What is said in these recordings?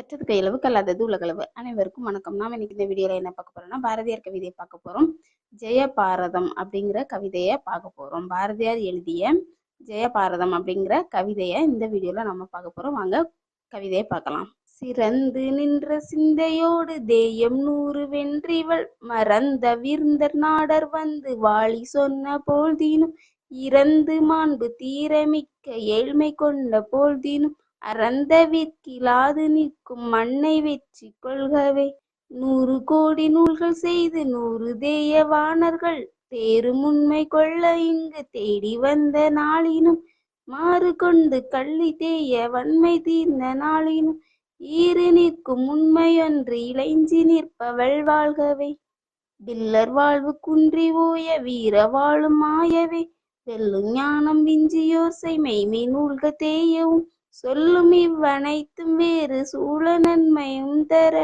கற்றது கையளவு கல்லாதது உலகளவு. அனைவருக்கும் வணக்கம். நாம் இன்னைக்கு இந்த வீடியோல என்ன பார்க்க போறோம்னா பாரதியார் கவிதையை பார்க்க போறோம். ஜெய பாரதம் அப்படிங்கிற கவிதையை பார்க்க போறோம். பாரதியார் எழுதிய ஜெய பாரதம் அப்படிங்கிற கவிதையை இந்த வீடியோல நம்ம பார்க்க போறோம். வாங்க கவிதையை பார்க்கலாம். சிறந்து நின்ற சிந்தையோடு தேயம் நூறு வென்றிவள். மறந்த விருந்தர் நாடர் வந்து வாழி சொன்ன போல் தீனும். இறந்து மாண்பு தீரமிக்க ஏழ்மை கொண்ட போல் தீனும். விற்கிலாது நிற்கும் மண்ணை வெற்றி கொள்கவே. நூறு கோடி நூல்கள் செய்து நூறு தேய வாணர்கள் தேரும் உண்மை கொள்ள இங்கு தேடி வந்த நாளினும் மாறு கொண்டு கள்ளி தேய வன்மை தீர்ந்த நாளினும் ஈறு நிற்கும் உண்மையொன்று இளைஞ்சி நிற்பவள் வாழ்கவே. பில்லர் வாழ்வு குன்றி ஓய வீர வாழும் மாயவே. வெல்லும் ஞானம் விஞ்சியோசை மெய்மை நூல்க தேயவும் சொல்லும் இவ்வனைத்தும் வேறு சூழ நன்மையும் தர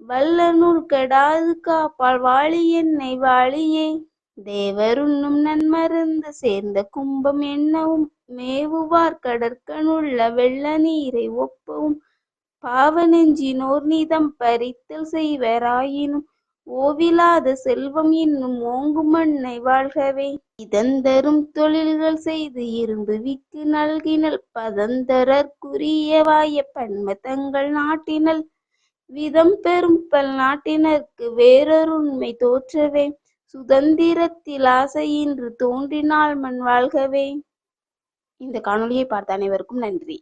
வல்ல நூல் கெடாது காப்பாள் வாழி என்னை வாழியே தேவருண்ணும் நன்மருந்து சேர்ந்த கும்பம் என்னவும் மேவுவார் கடற்கனுள்ள வெள்ள நீரை ஒப்பவும். பாவ நெஞ்சினோர் நிதம் பறித்தல் செய்வராயினும் ஓவிலாத செல்வம் என்னும் ஓங்குமண்ணை வாழ்கவே இதந்தரும் தொழில்கள் செய்து இரும்பு விக்கு நல்கினல் பதந்தரற்குரிய வாய பன்ம தங்கள் நாட்டினல். விதம் பெரும் பல் நாட்டினர்க்கு வேறொருண்மை தோற்றவே. சுதந்திரத்தில் ஆசையின்று தோன்றினால் மண் வாழ்கவே. இந்த காணொலியை பார்த்த அனைவருக்கும் நன்றி.